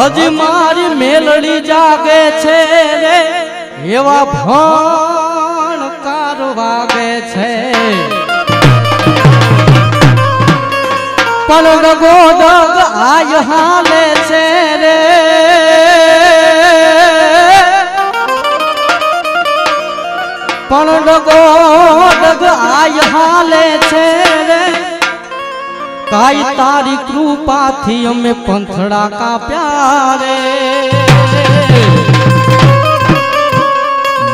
હજી મારી મેલડી જાગે છે રે, એવા ભણ કાર વાગે છે. પણ ડગો આય હાલે છે રે. પણ ડગ આય હાલે છે કાઈ તારી કૃપાથી અમે પંથડા કાપ્યા રે.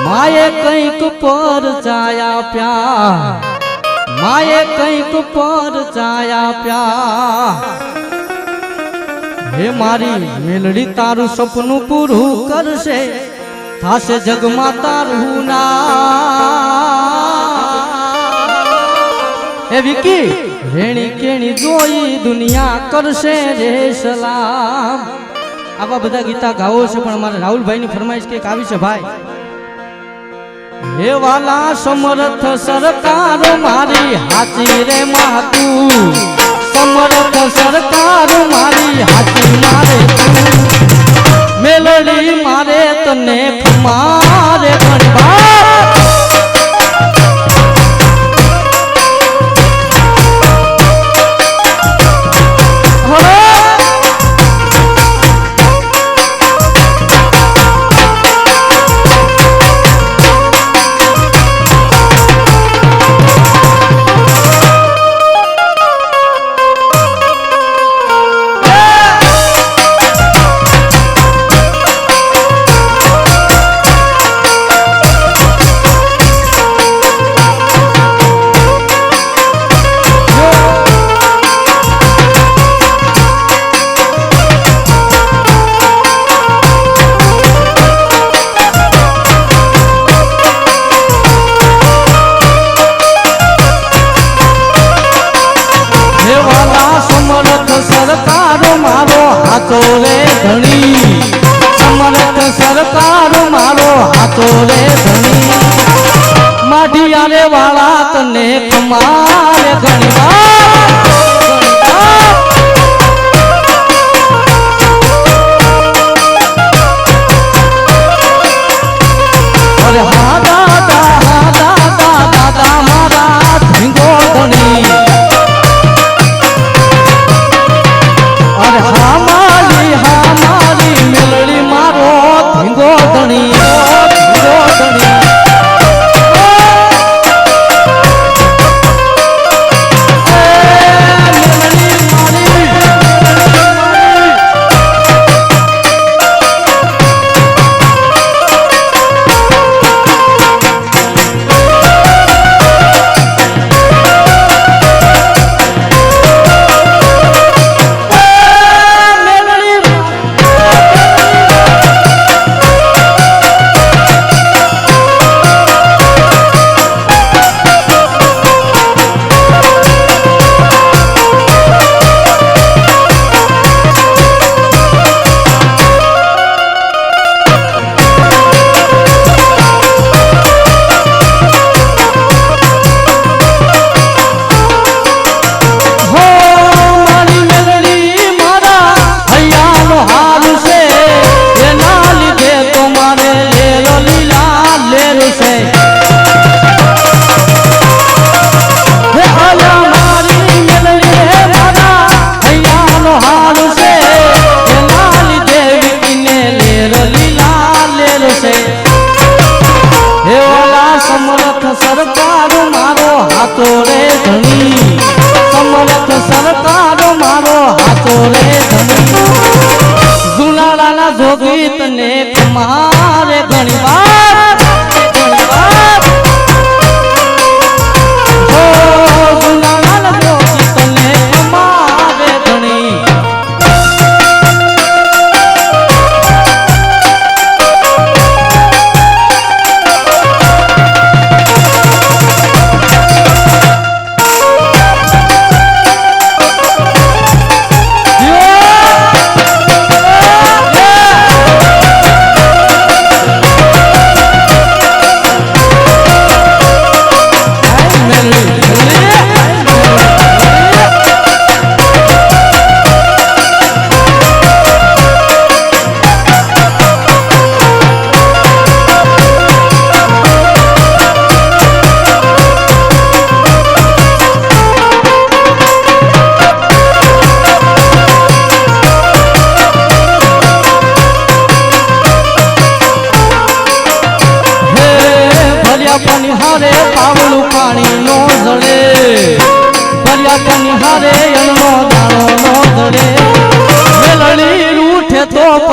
માએ કંઈક પર જાયા પ્યા માએ કંઈક પર જાયા પ્યા હે મારી મેલડી, તારું સપનું પૂરું કરશે. થાશે જગમાં તારું ના એ વિકી, રેણી કેણી જોઈ દુનિયા કરશે રે સલામ. આવા બધા ગીતા ગાવો છે, પણ અમારે રાહુલભાઈની ફરમાઈશ કે આવી છે ભાઈ. હે વાલા સમર્થ સરકાર મારી હાચી રે માતું. સમર્થ સરકાર મારી હાચી જોગી તને મારે ઘણી વાર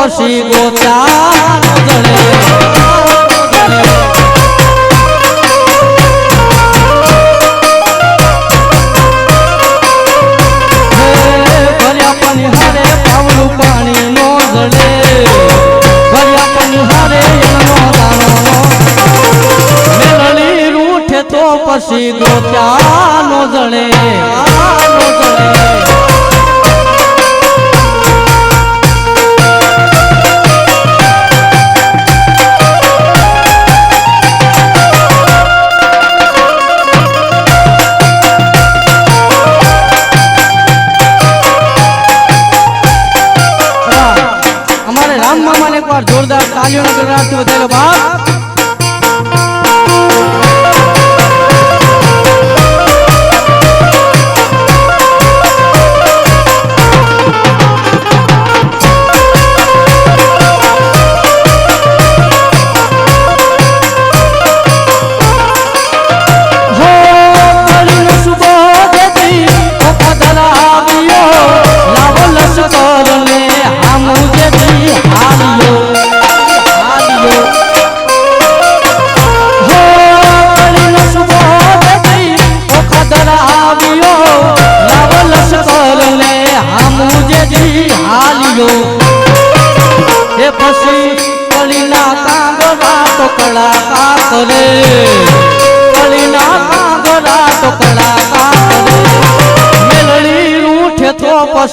તો પછી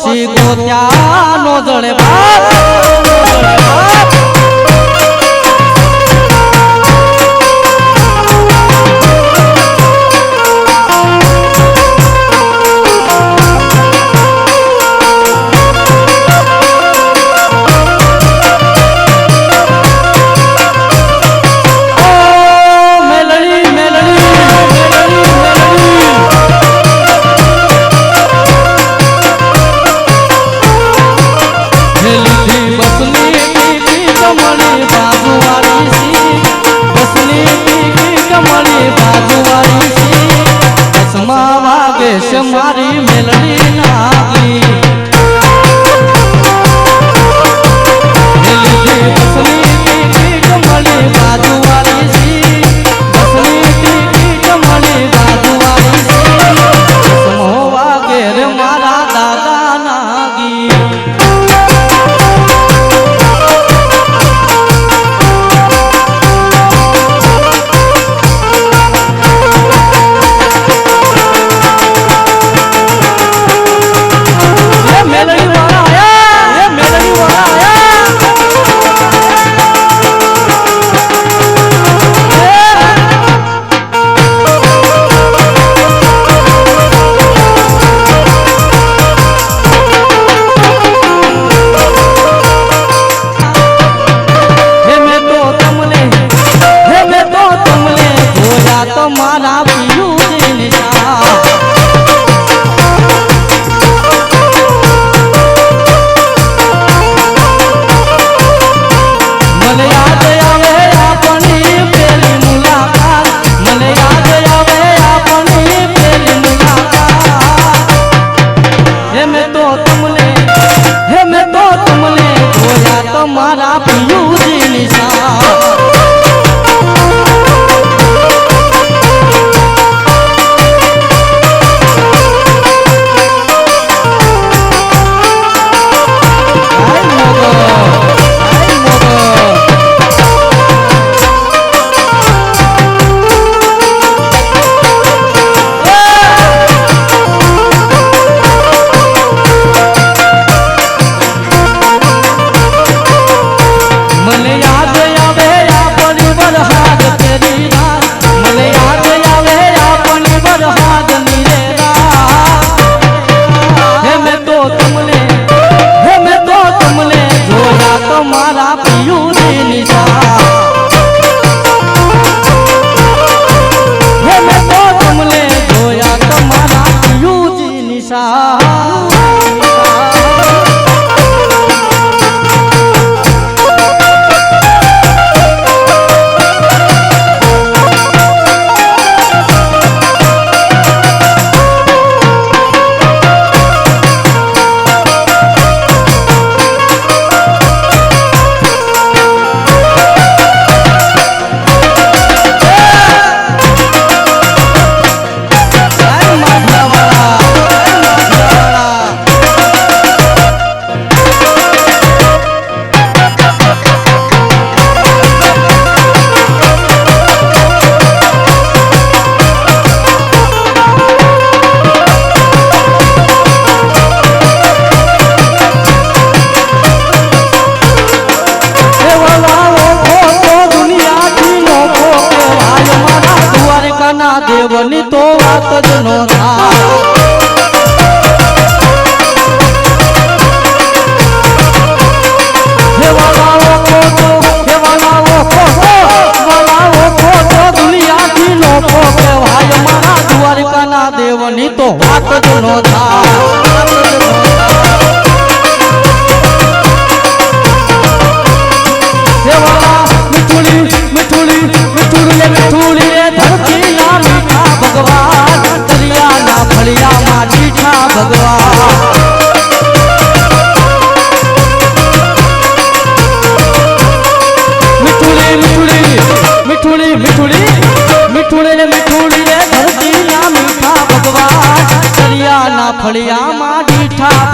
પછી ગોત્યા નો જળે મને યાદ આવે.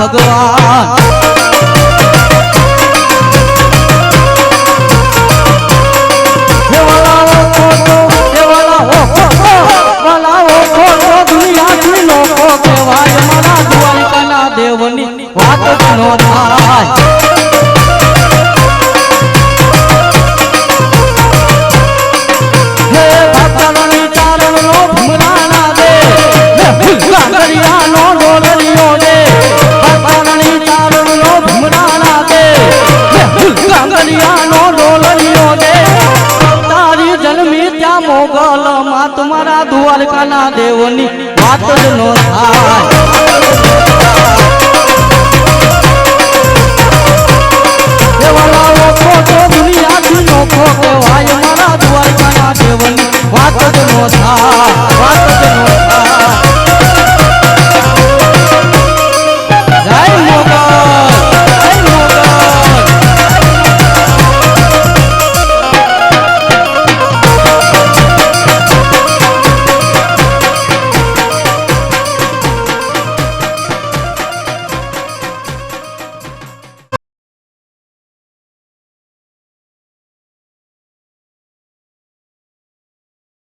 Sadığa દ્વારકાના દેવની વાત નો થાય દુનિયાથી લોકો કહેવાય. મારા દ્વારકાના દેવની વાત નો થાય. વાત નો